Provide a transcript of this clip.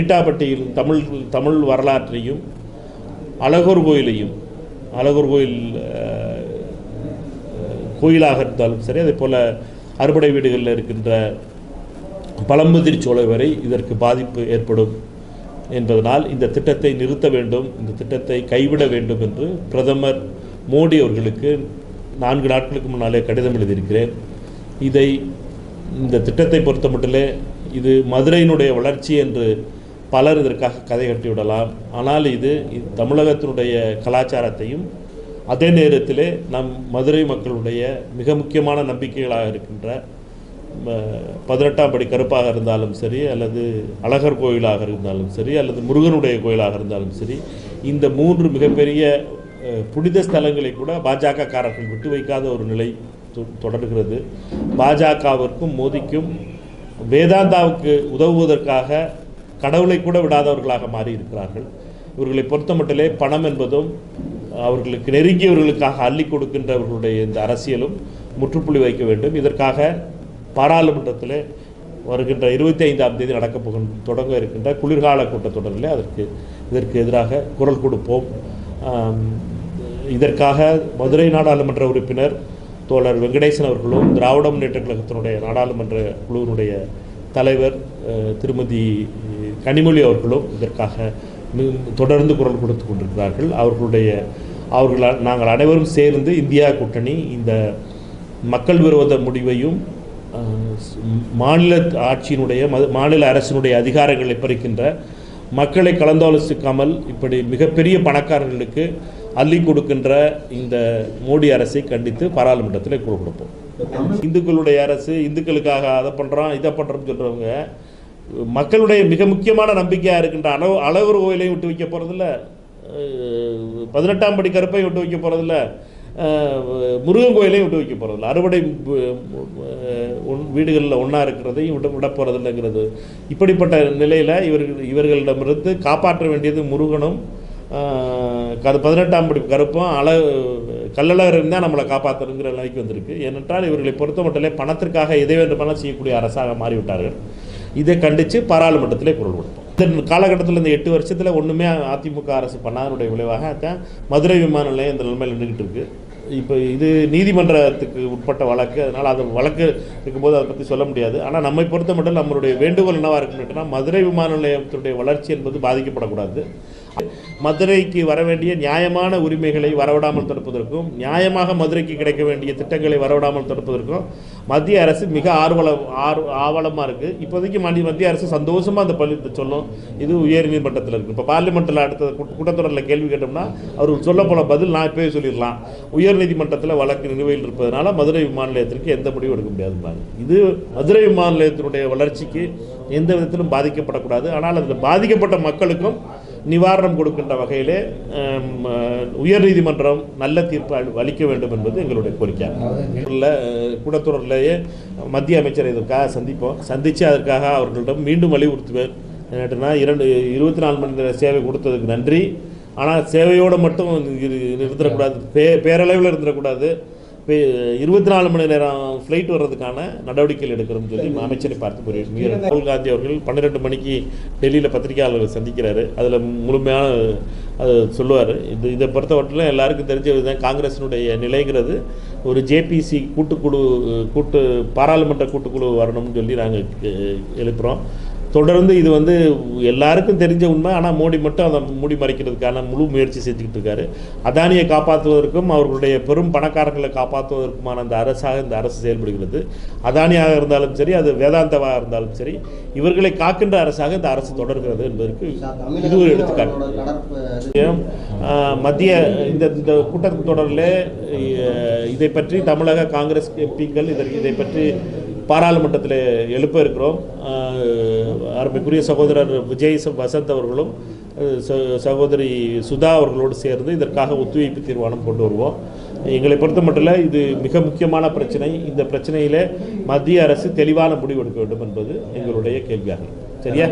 ஈட்டாப்பட்டியில் தமிழ் தமிழ் வரலாற்றையும் அழகர் கோயிலையும் அழகர் கோயில் கோயிலாக இருந்தாலும் சரி அதே போல் அறுபடை வீடுகளில் இருக்கின்ற பழம்புதிரி சோலை வரை இதற்கு பாதிப்பு ஏற்படும் என்பதனால் இந்த திட்டத்தை நிறுத்த வேண்டும் இந்த திட்டத்தை கைவிட வேண்டும் என்று பிரதமர் மோடி அவர்களுக்கு நான்கு நாட்களுக்கு முன்னாலே கடிதம் எழுதியிருக்கிறேன். இதை இந்த திட்டத்தை பொறுத்த மட்டுமே இது மதுரையினுடைய வளர்ச்சி என்று பலர் இதற்காக கதை கட்டிவிடலாம் ஆனால் இது தமிழகத்தினுடைய கலாச்சாரத்தையும் அதே நேரத்திலே நம் மதுரை மக்களுடைய மிக முக்கியமான நம்பிக்கைகளாக இருக்கின்ற ம, பதினெட்டாம் படி கருப்பாக இருந்தாலும் சரி அல்லது அழகர் கோயிலாக இருந்தாலும் சரி அல்லது முருகனுடைய கோயிலாக இருந்தாலும் சரி இந்த மூன்று மிகப்பெரிய புனித ஸ்தலங்களை கூட பாஜக காரர்கள் விட்டு வைக்காத ஒரு நிலை தொ- தொடர்கிறது. பாஜகவிற்கும் மோதிக்கும் வேதாந்தாவுக்கு உதவுவதற்காக கடவுளை கூட விடாதவர்களாக மாறி இருக்கிறார்கள் இவர்களை பொறுத்தமட்டிலே பணம் என்பதும் அவர்களுக்கு நெருங்கியவர்களுக்காக அள்ளி கொடுக்கின்றவர்களுடைய இந்த அரசியலும் முற்றுப்புள்ளி வைக்க வேண்டும். இதற்காக பாராளுமன்றத்தில் வருகின்ற இருபத்தி ஐந்தாம் தேதி நடக்கப் போகின்ற தொடங்க இருக்கின்ற குளிர்கால கூட்டத்தொடரில் அதற்கு இதற்கு எதிராக குரல் கொடுப்போம். இதற்காக மதுரை நாடாளுமன்ற உறுப்பினர் தோழர் வெங்கடேசன் அவர்களும் திராவிட முன்னேற்ற கழகத்தினுடைய நாடாளுமன்ற குழுவினுடைய தலைவர் திருமதி கனிமொழி அவர்களும் இதற்காக தொடர்ந்து குரல் கொடுத்து கொண்டிருக்கிறார்கள். அவர்களுடைய அவர்கள் நாங்கள் அனைவரும் சேர்ந்து இந்தியா கூட்டணி இந்த மக்கள் விரோத முடிவையும் மாநில ஆட்சியினுடைய மது- மாநில அரசினுடைய அதிகாரங்களை பறிக்கின்ற மக்களை கலந்தாலோசிக்காமல் இப்படி மிகப்பெரிய பணக்காரர்களுக்கு அள்ளி கொடுக்கின்ற இந்த மோடி அரசை கண்டித்து பாராளுமன்றத்தில் குரல் கொடுப்போம். இந்துக்களுடைய அரசு இந்துக்களுக்காக அதை பண்ணுறோம் இதை பண்ணுறோம்னு சொல்கிறவங்க மக்களுடைய மிக முக்கியமான நம்பிக்கையாக இருக்கின்ற அளவு அளவுறு கோயிலையும் விட்டு வைக்க போகிறதில்ல பதினெட்டாம் படி கருப்பையும் விட்டு வைக்க போகிறதில்ல முருகன் கோயிலையும் விட்டு வைக்க போகிறதில்ல அறுவடை வீடுகளில் ஒன்றா இருக்கிறதையும் விட விட போகிறதில்லைங்கிறது இப்படிப்பட்ட நிலையில் இவர்கள் இவர்களிடமிருந்து காப்பாற்ற வேண்டியது முருகனும் அது பதினெட்டாம் படி கருப்பும் அள கள்ளழகரும் தான் நம்மளை காப்பாற்றணுங்கிற நிலைக்கு வந்திருக்கு. ஏனென்றால் இவர்களை பொறுத்தமட்டிலே பணத்திற்காக எதை வேண்டுமானால் செய்யக்கூடிய அரசாக மாறிவிட்டார்கள். இதை கண்டித்து பாராளுமன்றத்திலே குரல் கொடுப்போம். இந்த காலகட்டத்தில் இந்த எட்டு வருஷத்தில் ஒன்றுமே அதிமுக அரசு பண்ணாதனுடைய விளைவாக தான் மதுரை விமான நிலையம் இந்த நிலைமையில் நின்றுக்கிட்டு இருக்கு. இப்போ இது நீதிமன்றத்துக்கு உட்பட்ட வழக்கு. அதனால் அது வழக்கு இருக்கும்போது அதை பற்றி சொல்ல முடியாது. ஆனால் நம்மை பொறுத்த மட்டும் நம்மளுடைய வேண்டுகோள் என்னவாக இருக்குன்னு மதுரை விமான நிலையத்தினுடைய வளர்ச்சி என்பது பாதிக்கப்படக்கூடாது. மதுரைக்கு வர வேண்டிய நியாயமான உரிமைகளை வரவிடாமல் தடுப்பதற்கும் நியாயமாக மதுரைக்கு கிடைக்க வேண்டிய திட்டங்களை வரவிடாமல் தடுப்பதற்கும் மத்திய அரசு மிக ஆர்வலம் ஆர் ஆவலமாக இருக்குது இப்போதைக்கு மணி மத்திய அரசு சந்தோஷமாக அந்த பள்ளி சொல்லும். இது உயர் நீதிமன்றத்தில் இருக்குது இப்போ பார்லிமெண்ட்டில் அடுத்த கூட்டத்தொடரில் கேள்வி கேட்டோம்னா அவர் சொல்ல போல பதில் நான் இப்போயே சொல்லிடலாம். உயர் நீதிமன்றத்தில் வழக்கு நிலுவையில் இருப்பதனால மதுரை விமான நிலையத்திற்கு எந்த முடிவும் எடுக்க முடியாது இது மதுரை விமான நிலையத்தினுடைய வளர்ச்சிக்கு எந்த விதத்திலும் பாதிக்கப்படக்கூடாது. ஆனால் அதில் பாதிக்கப்பட்ட மக்களுக்கும் நிவாரணம் கொடுக்கின்ற வகையிலே உயர்நீதிமன்றம் நல்ல தீர்ப்பு அளி- அளிக்க வேண்டும் என்பது எங்களுடைய கோரிக்கை. கூட்டத்தொடரிலேயே மத்திய அமைச்சரை இதற்காக சந்திப்போம். சந்தித்து அதற்காக அவர்களிடம் மீண்டும் வலியுறுத்துவேன். என்னட்டுனா இரண்டு இருபத்தி நாலு மணி நேர சேவை கொடுத்ததுக்கு நன்றி. ஆனால் சேவையோடு மட்டும் இரு- இருந்துடக்கூடாது பே பேரளவில் இருந்துடக்கூடாது இருபத்தி நாலு மணி நேரம் ஃப்ளைட் வர்றதுக்கான நடவடிக்கைகள் எடுக்கிறோம்னு சொல்லி அமைச்சரை பார்த்து புரியும் ராகுல் காந்தி அவர்கள் பன்னிரெண்டு மணிக்கு டெல்லியில் பத்திரிகையாளர்கள் சந்திக்கிறாரு. அதில் முழுமையான அது சொல்லுவார். இது இதை பொறுத்தவரையிலும் எல்லாருக்கும் தெரிஞ்ச தான் காங்கிரஸினுடைய நிலைங்கிறது. ஒரு ஜேபிசி கூட்டுக்குழு கூட்டு பாராளுமன்ற கூட்டுக்குழு வரணும்னு சொல்லி நாங்கள் எழுப்புகிறோம் தொடர்ந்து இது வந்து எல்லாருக்கும் தெரிஞ்ச உண்மை. ஆனால் மோடி மட்டும் அதை மூடி மறைக்கிறதுக்கான முழு முயற்சி செஞ்சுக்கிட்டு இருக்காரு. அதானியை காப்பாற்றுவதற்கும் அவர்களுடைய பெரும் பணக்காரர்களை காப்பாற்றுவதற்குமான அந்த அரசாக இந்த அரசு செயல்படுகிறது. அதானியாக இருந்தாலும் சரி அது வேதாந்தவாக இருந்தாலும் சரி இவர்களை காக்கின்ற அரசாக இந்த அரசு தொடர்கிறது என்பதற்கு இது ஒரு எடுத்துக்காட்டு. மத்திய இந்த இந்த கூட்டத்தொடரில் இதை பற்றி தமிழக காங்கிரஸ் எம்பிக்கள் இதற்கு இதை பற்றி பாராளுமன்றத்தில் எழுப்ப இருக்கிறோம். அருமைக்குரிய சகோதரர் விஜய் ச- வசந்த் அவர்களும் சகோதரி சுதா அவர்களோடு சேர்ந்து இதற்காக ஒத்துழைப்பு தீர்மானம் கொண்டு வருவோம். எங்களை பொறுத்த மட்டும் இது மிக முக்கியமான பிரச்சனை. இந்த பிரச்சனையில் மத்திய அரசு தெளிவான முடிவு எடுக்க வேண்டும் என்பது எங்களுடைய கேள்வியாகும். சரியா?